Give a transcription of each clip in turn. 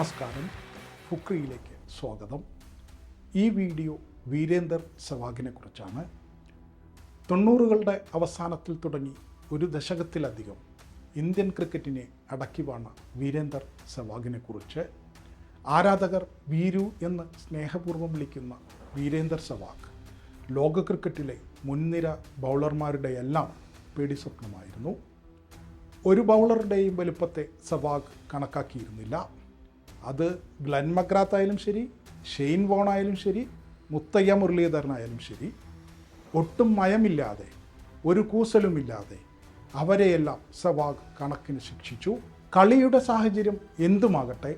നമസ്കാരം. ഫുക്രിയിലേക്ക് സ്വാഗതം. ഈ വീഡിയോ വീരേന്ദർ സെവാഗിനെ കുറിച്ചാണ്. തൊണ്ണൂറുകളുടെ അവസാനത്തിൽ തുടങ്ങി ഒരു ദശകത്തിലധികം ഇന്ത്യൻ ക്രിക്കറ്റിനെ അടക്കി വാണ വീരേന്ദർ സെവാഗിനെ കുറിച്ച് ആരാധകർ വീരു എന്ന് സ്നേഹപൂർവം വിളിക്കുന്ന വീരേന്ദർ സെവാഗ് ലോക ക്രിക്കറ്റിലെ മുൻനിര ബൗളർമാരുടെ എല്ലാം പേടി സ്വപ്നമായിരുന്നു. ഒരു ബൗളറുടെയും വലുപ്പത്തെ സെവാഗ് കണക്കാക്കിയിരുന്നില്ല. അത് ഗ്ലൻ മക്രാത്ത് ആയാലും ശരി ഷെയ്ൻ വോൺ ആയാലും ശരി മുത്തയ്യ മുരളീധരനായാലും ശരി ഒട്ടും മയമില്ലാതെ ഒരു കൂസലുമില്ലാതെ അവരെയെല്ലാം സവാഗ് കണക്കിന് ശിക്ഷിച്ചു. കളിയുടെ സാഹചര്യം എന്തുമാകട്ടെ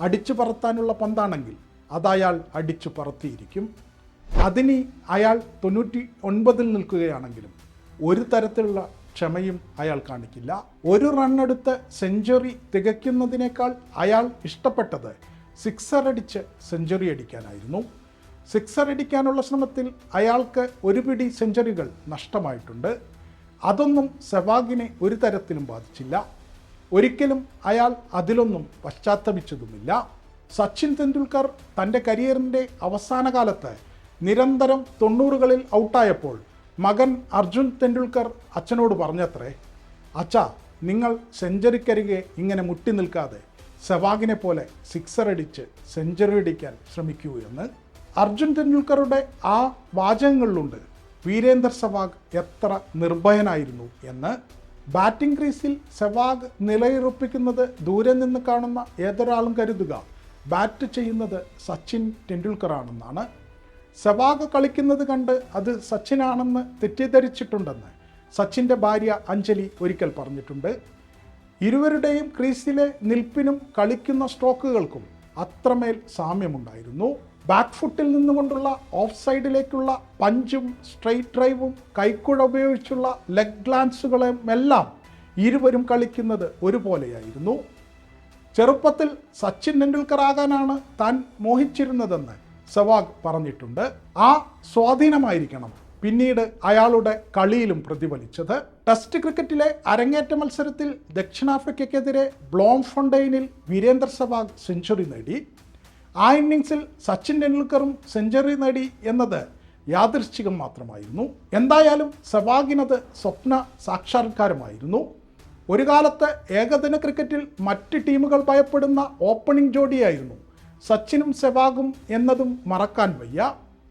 അടിച്ചു പറത്താനുള്ള പന്താണെങ്കിൽ അതയാൾ അടിച്ചു പറത്തിയിരിക്കും. അതിനി അയാൾ തൊണ്ണൂറ്റി ഒൻപതിൽ നിൽക്കുകയാണെങ്കിലും ഒരു തരത്തിലുള്ള ക്ഷമയും അയാൾ കാണിക്കില്ല. ഒരു റണ്ണെടുത്ത് സെഞ്ചുറി തികയ്ക്കുന്നതിനേക്കാൾ അയാൾ ഇഷ്ടപ്പെട്ടത് സിക്സർ അടിച്ച് സെഞ്ചുറി അടിക്കാനായിരുന്നു. സിക്സർ അടിക്കാനുള്ള ശ്രമത്തിൽ അയാൾക്ക് ഒരു പിടി സെഞ്ചുറികൾ നഷ്ടമായിട്ടുണ്ട്. അതൊന്നും സെവാഗിനെ ഒരു തരത്തിലും ബാധിച്ചില്ല. ഒരിക്കലും അയാൾ അതിലൊന്നും പശ്ചാത്തപിച്ചതുമില്ല. സച്ചിൻ തെണ്ടുൽക്കർ തന്റെ കരിയറിന്റെ അവസാന കാലത്ത് നിരന്തരം തൊണ്ണൂറുകളിൽ ഔട്ടായപ്പോൾ മകൻ അർജുൻ തെണ്ടുൽക്കർ അച്ഛനോട് പറഞ്ഞത്രേ അച്ഛാ നിങ്ങൾ സെഞ്ചുറിക്കരികെ ഇങ്ങനെ മുട്ടി നിൽക്കാതെ സെവാഗിനെ പോലെ സിക്സർ അടിച്ച് സെഞ്ചുറി അടിക്കാൻ ശ്രമിക്കൂ എന്ന് അർജുൻ തെണ്ടുൽക്കറുടെ ആ വാചകങ്ങളിലുണ്ട്. വീരേന്ദർ സെവാഗ് എത്ര നിർഭയനായിരുന്നു എന്ന് ബാറ്റിംഗ് ക്രീസിൽ സെവാഗ് നിലയുറപ്പിക്കുന്നത് ദൂരെ നിന്ന് കാണുന്ന ഏതൊരാളും കരുതുക. ബാറ്റ് ചെയ്യുന്നത് സച്ചിൻ ടെണ്ടുൽക്കറാണെന്നാണ് സെവാഗ് കളിക്കുന്നത് കണ്ട് അത് സച്ചിനാണെന്ന് തെറ്റിദ്ധരിച്ചിട്ടുണ്ടെന്ന് സച്ചിന്റെ ഭാര്യ അഞ്ജലി ഒരിക്കൽ പറഞ്ഞിട്ടുണ്ട്. ഇരുവരുടെയും ക്രീസിലെ നിൽപ്പിനും കളിക്കുന്ന സ്ട്രോക്കുകൾക്കും അത്രമേൽ സാമ്യമുണ്ടായിരുന്നു. ബാക്ക് ഫുട്ടിൽ നിന്നുകൊണ്ടുള്ള ഓഫ് സൈഡിലേക്കുള്ള പഞ്ചും സ്ട്രെയിറ്റ് ഡ്രൈവും കൈക്കുഴ ഉപയോഗിച്ചുള്ള ലെഗ് ഗ്ലാൻസുകളും എല്ലാം ഇരുവരും കളിക്കുന്നത് ഒരുപോലെയായിരുന്നു. ചെറുപ്പത്തിൽ സച്ചിൻ ടെണ്ടുൽക്കർ ആകാനാണ് താൻ മോഹിച്ചിരുന്നതെന്ന് സെവാഗ് പറഞ്ഞിട്ടുണ്ട്. ആ സ്വാധീനമായിരിക്കണം. പിന്നീട് അയാളുടെ കളിയിലും പ്രതിഫലിച്ചത്. ടെസ്റ്റ് ക്രിക്കറ്റിലെ അരങ്ങേറ്റ മത്സരത്തിൽ ദക്ഷിണാഫ്രിക്കയ്ക്കെതിരെ ബ്ലോം ഫൊണ്ടൈനിൽ വീരേന്ദർ സെവാഗ് സെഞ്ചുറി നേടി. ആ ഇന്നിങ്സിൽ സച്ചിൻ ടെണ്ടുൽക്കറും സെഞ്ചുറി നേടി എന്നത് യാദൃശ്ചികം മാത്രമായിരുന്നു. എന്തായാലും സവാഗിനത് സ്വപ്ന സാക്ഷാത്കാരമായിരുന്നു. ഒരു കാലത്ത് ഏകദിന ക്രിക്കറ്റിൽ മറ്റ് ടീമുകൾ ഭയപ്പെടുന്ന ഓപ്പണിംഗ് ജോഡിയായിരുന്നു സച്ചിനും സെവാഗും എന്നതും മറക്കാൻ വയ്യ.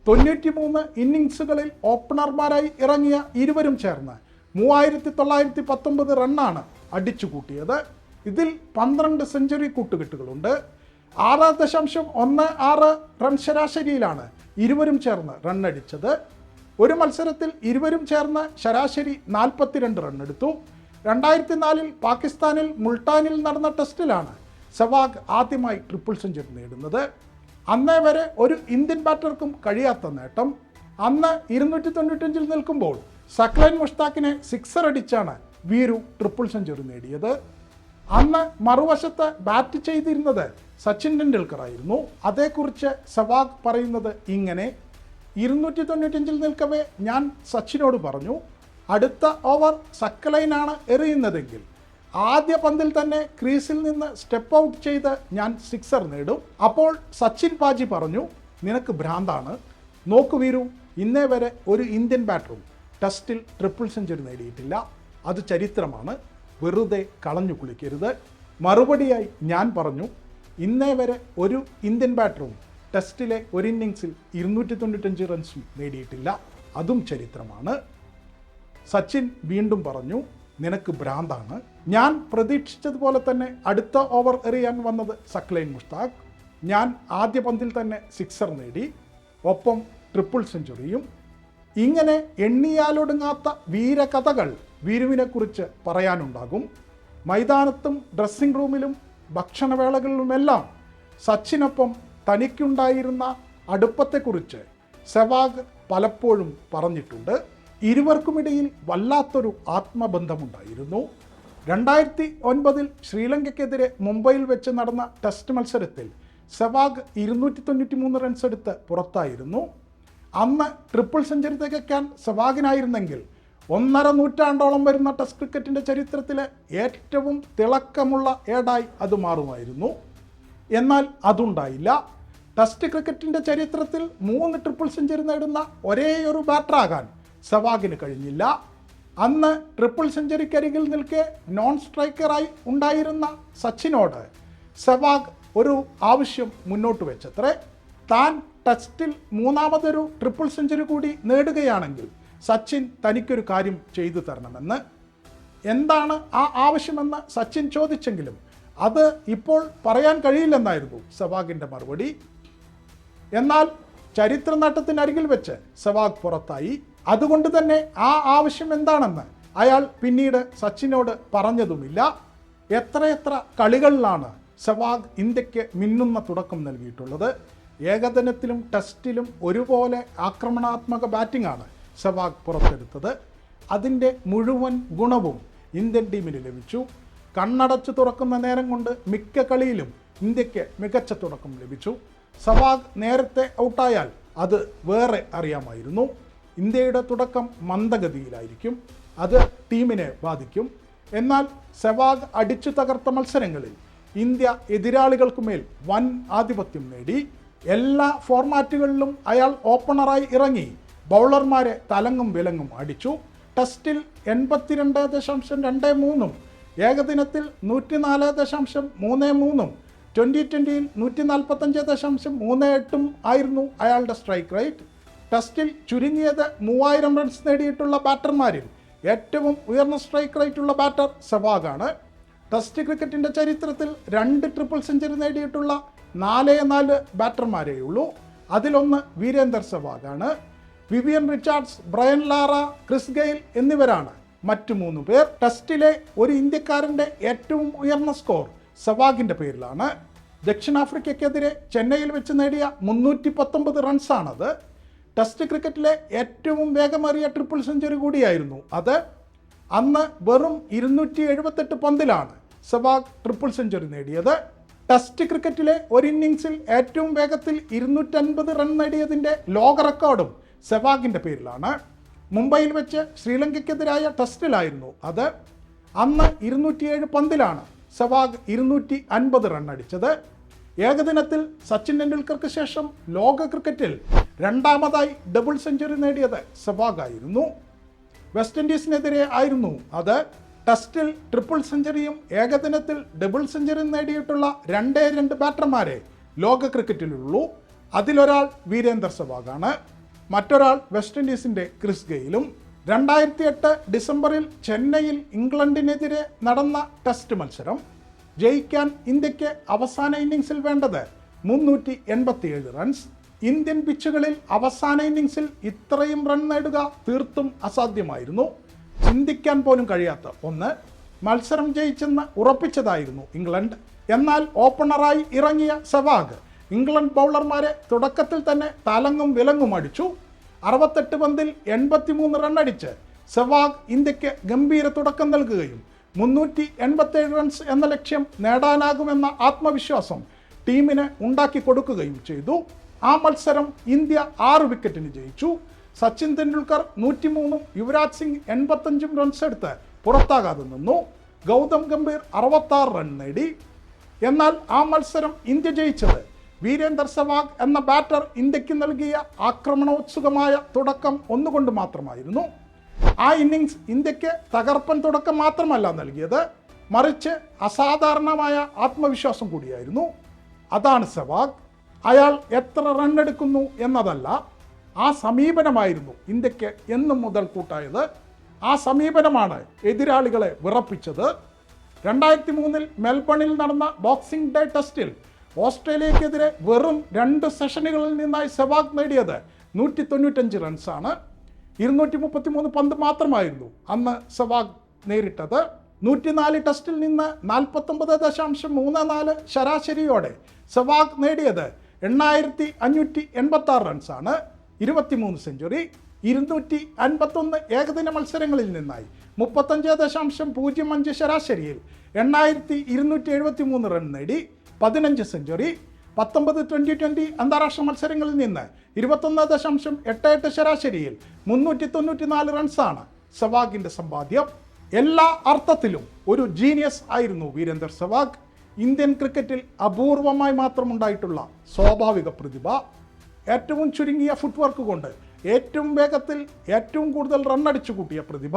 തൊണ്ണൂറ്റി മൂന്ന് ഇന്നിങ്സുകളിൽ ഓപ്പണർമാരായി ഇറങ്ങിയ ഇരുവരും ചേർന്ന് മൂവായിരത്തി തൊള്ളായിരത്തി പത്തൊമ്പത് റണ്ണാണ് അടിച്ചുകൂട്ടിയത്. ഇതിൽ പന്ത്രണ്ട് സെഞ്ചുറി കൂട്ടുകെട്ടുകളുണ്ട്. ആറ് ദശാംശം ഒന്ന് ആറ് റൺ ശരാശരിയിലാണ് ഇരുവരും ചേർന്ന് റണ്ണടിച്ചത്. ഒരു മത്സരത്തിൽ ഇരുവരും ചേർന്ന് ശരാശരി നാൽപ്പത്തിരണ്ട് റണ്ണെടുത്തു. രണ്ടായിരത്തി നാലിൽ പാകിസ്ഥാനിൽ മുൾട്ടാനിൽ നടന്ന ടെസ്റ്റിലാണ് സെവാഗ് ആദ്യമായി ട്രിപ്പിൾ സെഞ്ചുറി നേടുന്നത്. അന്നേ വരെ ഒരു ഇന്ത്യൻ ബാറ്റർക്കും കഴിയാത്ത നേട്ടം. അന്ന് ഇരുന്നൂറ്റി തൊണ്ണൂറ്റഞ്ചിൽ നിൽക്കുമ്പോൾ സക്ലൈൻ മുഷ്താഖിനെ സിക്സർ അടിച്ചാണ് വീരു ട്രിപ്പിൾ സെഞ്ചുറി നേടിയത്. അന്ന് മറുവശത്ത് ബാറ്റ് ചെയ്തിരുന്നത് സച്ചിൻ ടെണ്ടുൽക്കർ ആയിരുന്നു അതേക്കുറിച്ച് സെവാഗ് പറയുന്നത് ഇങ്ങനെ ഇരുന്നൂറ്റി തൊണ്ണൂറ്റഞ്ചിൽ നിൽക്കവേ ഞാൻ സച്ചിനോട് പറഞ്ഞു അടുത്ത ഓവർ സക്കലൈനാണ് എറിയുന്നതെങ്കിൽ ആദ്യ പന്തിൽ തന്നെ ക്രീസിൽ നിന്ന് സ്റ്റെപ്പ് ഔട്ട് ചെയ്ത് ഞാൻ സിക്സർ നേടും. അപ്പോൾ സച്ചിൻ പാജി പറഞ്ഞു നിനക്ക് ഭ്രാന്താണ്. നോക്കു വീരു ഇന്നേ വരെ ഒരു ഇന്ത്യൻ ബാറ്ററും ടെസ്റ്റിൽ ട്രിപ്പിൾ സെഞ്ചുറി നേടിയിട്ടില്ല. അത് ചരിത്രമാണ്. വെറുതെ കളഞ്ഞു കുളിക്കരുത്. മറുപടിയായി ഞാൻ പറഞ്ഞു ഇന്നേ വരെ ഒരു ഇന്ത്യൻ ബാറ്ററും ടെസ്റ്റിലെ ഒരു ഇന്നിങ്സിൽ ഇരുന്നൂറ്റി തൊണ്ണൂറ്റഞ്ച് റൺസും നേടിയിട്ടില്ല. അതും ചരിത്രമാണ്. സച്ചിൻ വീണ്ടും പറഞ്ഞു നിനക്ക് ഭ്രാന്താണ്. ഞാൻ പ്രതീക്ഷിച്ചതുപോലെ തന്നെ അടുത്ത ഓവർ എറിയാൻ വന്നത് സക്ലൈൻ മുഷ്താഖ്. ഞാൻ ആദ്യ പന്തിൽ തന്നെ സിക്സർ നേടി. ഒപ്പം ട്രിപ്പിൾ സെഞ്ചുറിയും. ഇങ്ങനെ എണ്ണിയാലൊടുങ്ങാത്ത വീരകഥകൾ വീരുവിനെക്കുറിച്ച് പറയാനുണ്ടാകും. മൈതാനത്തും ഡ്രസ്സിംഗ് റൂമിലും ഭക്ഷണവേളകളിലുമെല്ലാം സച്ചിനൊപ്പം തനിക്കുണ്ടായിരുന്ന അടുപ്പത്തെക്കുറിച്ച് സെവാഗ് പലപ്പോഴും പറഞ്ഞിട്ടുണ്ട്. ഇരുവർക്കുമിടയിൽ വല്ലാത്തൊരു ആത്മബന്ധമുണ്ടായിരുന്നു. രണ്ടായിരത്തി ഒൻപതിൽ ശ്രീലങ്കയ്ക്കെതിരെ മുംബൈയിൽ വെച്ച് നടന്ന ടെസ്റ്റ് മത്സരത്തിൽ സെവാഗ് ഇരുന്നൂറ്റി തൊണ്ണൂറ്റി മൂന്ന് റൺസ് എടുത്ത് പുറത്തായിരുന്നു. അന്ന് ട്രിപ്പിൾ സെഞ്ചുറി തികയ്ക്കാൻ സെവാഗിനായിരുന്നെങ്കിൽ ഒന്നര നൂറ്റാണ്ടോളം വരുന്ന ടെസ്റ്റ് ക്രിക്കറ്റിന്റെ ചരിത്രത്തിലെ ഏറ്റവും തിളക്കമുള്ള ഏടായി അത് മാറുമായിരുന്നു. എന്നാൽ അതുണ്ടായില്ല. ടെസ്റ്റ് ക്രിക്കറ്റിന്റെ ചരിത്രത്തിൽ മൂന്ന് ട്രിപ്പിൾ സെഞ്ചുറി നേടുന്ന ഒരേയൊരു ഒരു ബാറ്ററാകാൻ സെവാഗിന് കഴിഞ്ഞില്ല. അന്ന് ട്രിപ്പിൾ സെഞ്ചുറിക്കരികിൽ നിൽക്കെ നോൺ സ്ട്രൈക്കറായി ഉണ്ടായിരുന്ന സച്ചിനോട് സെവാഗ് ഒരു ആവശ്യം മുന്നോട്ട് വെച്ചത്രേ. താൻ ടെസ്റ്റിൽ മൂന്നാമതൊരു ട്രിപ്പിൾ സെഞ്ചുറി കൂടി നേടുകയാണെങ്കിൽ സച്ചിൻ തനിക്കൊരു കാര്യം ചെയ്തു തരണമെന്ന്. എന്താണ് ആ ആവശ്യമെന്ന് സച്ചിൻ ചോദിച്ചെങ്കിലും അത് ഇപ്പോൾ പറയാൻ കഴിയില്ലെന്നായിരുന്നു സെവാഗിന്റെ മറുപടി. എന്നാൽ ചരിത്ര നേട്ടത്തിനരികിൽ വെച്ച് സെവാഗ് പുറത്തായി. അതുകൊണ്ട് തന്നെ ആ ആവശ്യം എന്താണെന്ന് അയാൾ പിന്നീട് സച്ചിനോട് പറഞ്ഞതുമില്ല. എത്രയെത്ര കളികളിലാണ് സെവാഗ് ഇന്ത്യയ്ക്ക് മിന്നുന്ന തുടക്കം നൽകിയിട്ടുള്ളത്. ഏകദിനത്തിലും ടെസ്റ്റിലും ഒരുപോലെ ആക്രമണാത്മക ബാറ്റിംഗാണ് സെവാഗ് പുറത്തെടുത്തത്. അതിന്റെ മുഴുവൻ ഗുണവും ഇന്ത്യൻ ടീമിന് ലഭിച്ചു. കണ്ണടച്ച് തുറക്കുന്ന നേരം കൊണ്ട് മിക്ക കളിയിലും ഇന്ത്യയ്ക്ക് മികച്ച തുടക്കം ലഭിച്ചു. സവാഗ് നേരത്തെ ഔട്ടായാൽ അത് വേറെ അറിയാമായിരുന്നു. ഇന്ത്യയുടെ തുടക്കം മന്ദഗതിയിലായിരിക്കും. അത് ടീമിനെ ബാധിക്കും. എന്നാൽ സെവാഗ് അടിച്ചു തകർത്ത മത്സരങ്ങളിൽ ഇന്ത്യ എതിരാളികൾക്കുമേൽ വൻ ആധിപത്യം നേടി. എല്ലാ ഫോർമാറ്റുകളിലും അയാൾ ഓപ്പണറായി ഇറങ്ങി. ബൗളർമാരെ തലങ്ങും വിലങ്ങും അടിച്ചു. ടെസ്റ്റിൽ എൺപത്തിരണ്ട് ദശാംശം രണ്ട് മൂന്നും ഏകദിനത്തിൽ നൂറ്റിനാല് ദശാംശം മൂന്ന് മൂന്നും ട്വന്റി ട്വന്റിയിൽ നൂറ്റി നാൽപ്പത്തഞ്ച് ദശാംശം മൂന്ന് എട്ടും ആയിരുന്നു അയാളുടെ സ്ട്രൈക്ക് റേറ്റ്. ടെസ്റ്റിൽ ചുരുങ്ങിയത് മൂവായിരം റൺസ് നേടിയിട്ടുള്ള ബാറ്റർമാരിൽ ഏറ്റവും ഉയർന്ന സ്ട്രൈക്ക് റേറ്റുള്ള ബാറ്റർ സെവാഗാണ്. ടെസ്റ്റ് ക്രിക്കറ്റിന്റെ ചരിത്രത്തിൽ രണ്ട് ട്രിപ്പിൾ സെഞ്ചുറി നേടിയിട്ടുള്ള നാലേ നാല് ബാറ്റർമാരേയുള്ളൂ അതിലൊന്ന് Virender സെവാഗാണ്. Vivian Richards Brian Lara Chris Gayle എന്നിവരാണ് മറ്റു മൂന്ന് പേർ. ടെസ്റ്റിലെ ഒരു ഇന്ത്യക്കാരന്റെ ഏറ്റവും ഉയർന്ന സ്കോർ സെവാഗിന്റെ പേരിലാണ്. ദക്ഷിണാഫ്രിക്കയ്ക്കെതിരെ ചെന്നൈയിൽ വെച്ച് നേടിയ മുന്നൂറ്റി പത്തൊമ്പത് റൺസാണത് ടെസ്റ്റ് ക്രിക്കറ്റിലെ ഏറ്റവും വേഗമേറിയ ട്രിപ്പിൾ സെഞ്ചുറി കൂടിയായിരുന്നു. അത് അന്ന് വെറും ഇരുന്നൂറ്റി എഴുപത്തെട്ട് പന്തിലാണ് സെവാഗ് ട്രിപ്പിൾ സെഞ്ചുറി നേടിയത്. ടെസ്റ്റ് ക്രിക്കറ്റിലെ ഒരു ഇന്നിങ്സിൽ ഏറ്റവും വേഗത്തിൽ ഇരുന്നൂറ്റൻപത് റൺ നേടിയതിന്റെ ലോക റെക്കോർഡും സെവാഗിന്റെ പേരിലാണ്. മുംബൈയിൽ വെച്ച് ശ്രീലങ്കയ്ക്കെതിരായ ടെസ്റ്റിലായിരുന്നു അത്. അന്ന് ഇരുന്നൂറ്റിയേഴ് പന്തിലാണ് സെവാഗ് ഇരുന്നൂറ്റി അൻപത് റൺ അടിച്ചത്. ഏകദിനത്തിൽ സച്ചിൻ ടെണ്ടുൽക്കർക്ക് ശേഷം ലോക ക്രിക്കറ്റിൽ രണ്ടാമതായി ഡബിൾ സെഞ്ചുറി നേടിയത് സെവാഗ് ആയിരുന്നു വെസ്റ്റ് ഇൻഡീസിനെതിരെ ആയിരുന്നു അത്. ടെസ്റ്റിൽ ട്രിപ്പിൾ സെഞ്ചുറിയും ഏകദിനത്തിൽ ഡബിൾ സെഞ്ചുറിയും നേടിയിട്ടുള്ള രണ്ടേ രണ്ട് ബാറ്റർമാരെ ലോക ക്രിക്കറ്റിലുള്ളൂ. അതിലൊരാൾ വീരേന്ദർ സെവാഗാണ്. മറ്റൊരാൾ വെസ്റ്റ് ഇൻഡീസിന്റെ ക്രിസ് ഗെയിലും. രണ്ടായിരത്തി എട്ട് ഡിസംബറിൽ ചെന്നൈയിൽ ഇംഗ്ലണ്ടിനെതിരെ നടന്ന ടെസ്റ്റ് മത്സരം. ജയിക്കാൻ ഇന്ത്യയ്ക്ക് അവസാന ഇന്നിങ്സിൽ വേണ്ടത് മുന്നൂറ്റി എൺപത്തിയേഴ് റൺസ് ഇന്ത്യൻ പിച്ചുകളിൽ അവസാന ഇന്നിങ്സിൽ ഇത്രയും റൺ നേടുക തീർത്തും അസാധ്യമായിരുന്നു. ചിന്തിക്കാൻ പോലും കഴിയാത്ത ഒന്ന് മത്സരം ജയിച്ചെന്ന് ഉറപ്പിച്ചതായിരുന്നു ഇംഗ്ലണ്ട്. എന്നാൽ ഓപ്പണറായി ഇറങ്ങിയ സെവാഗ് ഇംഗ്ലണ്ട് ബൗളർമാരെ തുടക്കത്തിൽ തന്നെ തലങ്ങും വിലങ്ങും അടിച്ചു. അറുപത്തെട്ട് പന്തിൽ എൺപത്തിമൂന്ന് റണ്ണടിച്ച് സെവാഗ് ഇന്ത്യയ്ക്ക് ഗംഭീര തുടക്കം നൽകുകയും മുന്നൂറ്റി എൺപത്തേഴ് റൺസ് എന്ന ലക്ഷ്യം നേടാനാകുമെന്ന ആത്മവിശ്വാസം ടീമിന് ഉണ്ടാക്കി കൊടുക്കുകയും ചെയ്തു. ആ മത്സരം ഇന്ത്യ ആറ് വിക്കറ്റിന് ജയിച്ചു. സച്ചിൻ തെണ്ടുൽക്കർ നൂറ്റിമൂന്നും യുവരാജ് സിംഗ് എൺപത്തഞ്ചും റൺസ് എടുത്ത് പുറത്താകാതെ നിന്നു. ഗൗതം ഗംഭീർ അറുപത്താറ് റൺ നേടി. എന്നാൽ ആ മത്സരം ഇന്ത്യ ജയിച്ചത് വീരേന്ദർ സെവാഗ് എന്ന ബാറ്റർ ഇന്ത്യയ്ക്ക് നൽകിയ ആക്രമണോത്സുകമായ തുടക്കം ഒന്നുകൊണ്ട് മാത്രമായിരുന്നു. ആ ഇന്നിങ്സ് ഇന്ത്യയ്ക്ക് തകർപ്പൻ തുടക്കം മാത്രമല്ല നൽകിയത്. മറിച്ച് അസാധാരണമായ ആത്മവിശ്വാസം കൂടിയായിരുന്നു. അതാണ് സെവാഗ്. അയാൾ എത്ര റൺ എടുക്കുന്നു എന്നതല്ല ആ സമീപനമായിരുന്നു ഇന്ത്യയ്ക്ക് എന്നും മുതൽ കൂട്ടായത്. ആ സമീപനമാണ് എതിരാളികളെ വിറപ്പിച്ചത്. രണ്ടായിരത്തി മൂന്നിൽ മെൽബണിൽ നടന്ന ബോക്സിംഗ് ഡേ ടെസ്റ്റിൽ ഓസ്ട്രേലിയക്കെതിരെ വെറും രണ്ട് സെഷനുകളിൽ നിന്നായി സെവാഗ് നേടിയത് നൂറ്റി തൊണ്ണൂറ്റഞ്ച് റൺസാണ് ഇരുന്നൂറ്റി മുപ്പത്തി മൂന്ന് പന്ത് മാത്രമായിരുന്നു അന്ന് സെവാഗ് നേരിട്ടത്. നൂറ്റിനാല് ടെസ്റ്റിൽ നിന്ന് നാൽപ്പത്തൊമ്പത് ദശാംശം മൂന്ന് നാല് ശരാശരിയോടെ സെവാഗ് നേടിയത് എണ്ണായിരത്തി അഞ്ഞൂറ്റി എൺപത്തി ആറ് റൺസാണ് ഇരുപത്തിമൂന്ന് സെഞ്ചുറി ഇരുന്നൂറ്റി അൻപത്തൊന്ന് ഏകദിന മത്സരങ്ങളിൽ നിന്നായി മുപ്പത്തഞ്ച് ദശാംശം പൂജ്യം അഞ്ച് ശരാശരിയിൽ എണ്ണായിരത്തി ഇരുന്നൂറ്റി എഴുപത്തി മൂന്ന് റൺ നേടി പതിനഞ്ച് സെഞ്ചുറി പത്തൊമ്പത് ട്വന്റി ട്വന്റി അന്താരാഷ്ട്ര മത്സരങ്ങളിൽ നിന്ന് ഇരുപത്തൊന്ന് ദശാംശം എട്ട് എട്ട് ശരാശരിയിൽ മുന്നൂറ്റി തൊണ്ണൂറ്റി നാല് റൺസാണ് സെവാഗിന്റെ സമ്പാദ്യം. എല്ലാ അർത്ഥത്തിലും ഒരു ജീനിയസ് ആയിരുന്നു വീരേന്ദർ സെവാഗ്. ഇന്ത്യൻ ക്രിക്കറ്റിൽ അപൂർവമായി മാത്രമുണ്ടായിട്ടുള്ള സ്വാഭാവിക പ്രതിഭ ഏറ്റവും ചുരുങ്ങിയ ഫുട്വർക്ക് കൊണ്ട് ഏറ്റവും വേഗത്തിൽ ഏറ്റവും കൂടുതൽ റണ്ണടിച്ചു കൂട്ടിയ പ്രതിഭ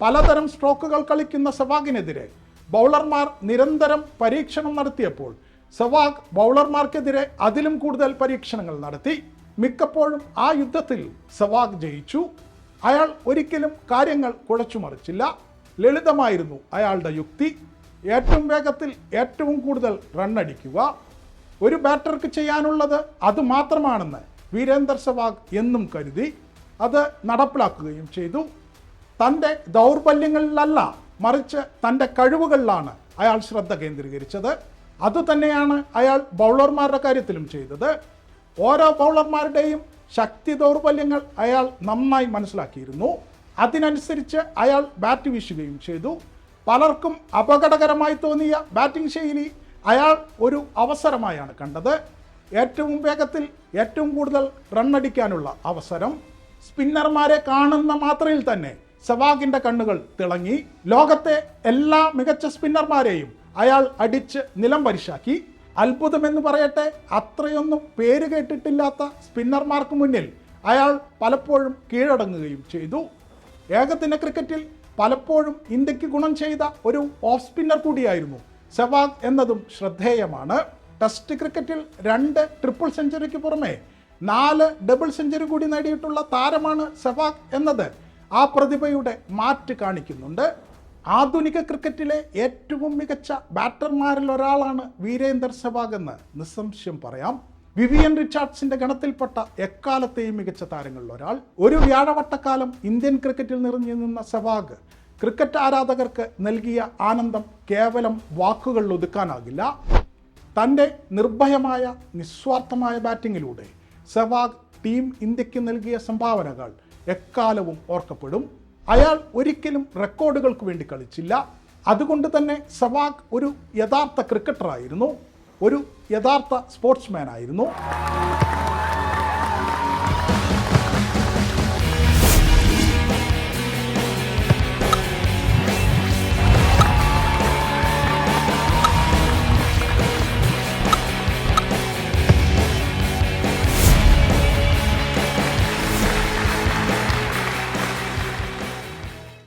പലതരം സ്ട്രോക്കുകൾ കളിക്കുന്ന സെവാഗിനെതിരെ ബൗളർമാർ നിരന്തരം പരീക്ഷണം നടത്തിയപ്പോൾ സെവാഗ് ബൗളർമാർക്കെതിരെ അതിലും കൂടുതൽ പരീക്ഷണങ്ങൾ നടത്തി. മിക്കപ്പോഴും ആ യുദ്ധത്തിൽ സെവാഗ് ജയിച്ചു. അയാൾ ഒരിക്കലും കാര്യങ്ങൾ കുഴച്ചുമറിച്ചില്ല ലളിതമായിരുന്നു അയാളുടെ യുക്തി. ഏറ്റവും വേഗത്തിൽ ഏറ്റവും കൂടുതൽ റണ്ണടിക്കുക ഒരു ബാറ്റർക്ക് ചെയ്യാനുള്ളത് അത് മാത്രമാണെന്ന് വീരേന്ദർ സെവാഗ് എന്നും കരുതി അത് നടപ്പിലാക്കുകയും ചെയ്തു. തന്റെ ദൗർബല്യങ്ങളിലല്ല മറിച്ച് തന്റെ കഴിവുകളിലാണ് അയാൾ ശ്രദ്ധ കേന്ദ്രീകരിച്ചത്. അതുതന്നെയാണ് അയാൾ ബൗളർമാരുടെ കാര്യത്തിലും ചെയ്തത്. ഓരോ ബൗളർമാരുടെയും ശക്തി ദൗർബല്യങ്ങൾ അയാൾ നന്നായി മനസ്സിലാക്കിയിരുന്നു. അതിനനുസരിച്ച് അയാൾ ബാറ്റ് വീശുകയും ചെയ്തു. പലർക്കും അപകടകരമായി തോന്നിയ ബാറ്റിംഗ് ശൈലി അയാൾ ഒരു അവസരമായാണ് കണ്ടത്. ഏറ്റവും വേഗത്തിൽ ഏറ്റവും കൂടുതൽ റണ്ണടിക്കാനുള്ള അവസരം. സ്പിന്നർമാരെ കാണുന്ന മാത്രയിൽ തന്നെ സെവാഗിന്റെ കണ്ണുകൾ തിളങ്ങി. ലോകത്തെ എല്ലാ മികച്ച സ്പിന്നർമാരെയും അയാൾ അടിച്ച് നിലം പരിശാക്കി അത്ഭുതമെന്ന് പറയട്ടെ അത്രയൊന്നും പേര് കേട്ടിട്ടില്ലാത്ത സ്പിന്നർമാർക്ക് മുന്നിൽ അയാൾ പലപ്പോഴും കീഴടങ്ങുകയും ചെയ്തു. ഏകദിന ക്രിക്കറ്റിൽ പലപ്പോഴും ഇന്ത്യയ്ക്ക് ഗുണം ചെയ്ത ഒരു ഓഫ് സ്പിന്നർ കൂടിയായിരുന്നു സെവാഗ് എന്നതും ശ്രദ്ധേയമാണ്. ടെസ്റ്റ് ക്രിക്കറ്റിൽ രണ്ട് ട്രിപ്പിൾ സെഞ്ചുറിക്ക് പുറമെ നാല് ഡബിൾ സെഞ്ചുറി കൂടി നേടിയിട്ടുള്ള താരമാണ് സെവാഗ് എന്നത് ആ പ്രതിഭയുടെ മാറ്റ് കാണിക്കുന്നുണ്ട്. ആധുനിക ക്രിക്കറ്റിലെ ഏറ്റവും മികച്ച ബാറ്റർമാരിൽ ഒരാളാണ് വീരേന്ദർ സെവാഗ് എന്ന് നിസ്സംശയം പറയാം. വിവിയൻ റിച്ചാർഡ്സിന്റെ ഗണത്തിൽപ്പെട്ട എക്കാലത്തെയും മികച്ച താരങ്ങളിൽ ഒരാൾ. ഒരു വ്യാഴവട്ടക്കാലം ഇന്ത്യൻ ക്രിക്കറ്റിൽ നിറഞ്ഞു നിന്ന സെവാഗ് ക്രിക്കറ്റ് ആരാധകർക്ക് നൽകിയ ആനന്ദം കേവലം വാക്കുകളിൽ ഒതുക്കാനാകില്ല. തന്റെ നിർഭയമായ നിസ്വാർത്ഥമായ ബാറ്റിങ്ങിലൂടെ സെവാഗ് ടീം ഇന്ത്യയ്ക്ക് നൽകിയ സംഭാവനകൾ എക്കാലവും ഓർക്കപ്പെടും. അയാൾ ഒരിക്കലും റെക്കോർഡുകൾക്ക് വേണ്ടി കളിച്ചില്ല. അതുകൊണ്ട് തന്നെ സെവാഗ് ഒരു യഥാർത്ഥ ക്രിക്കറ്ററായിരുന്നു. ഒരു യഥാർത്ഥ സ്പോർട്സ്മാൻ ആയിരുന്നു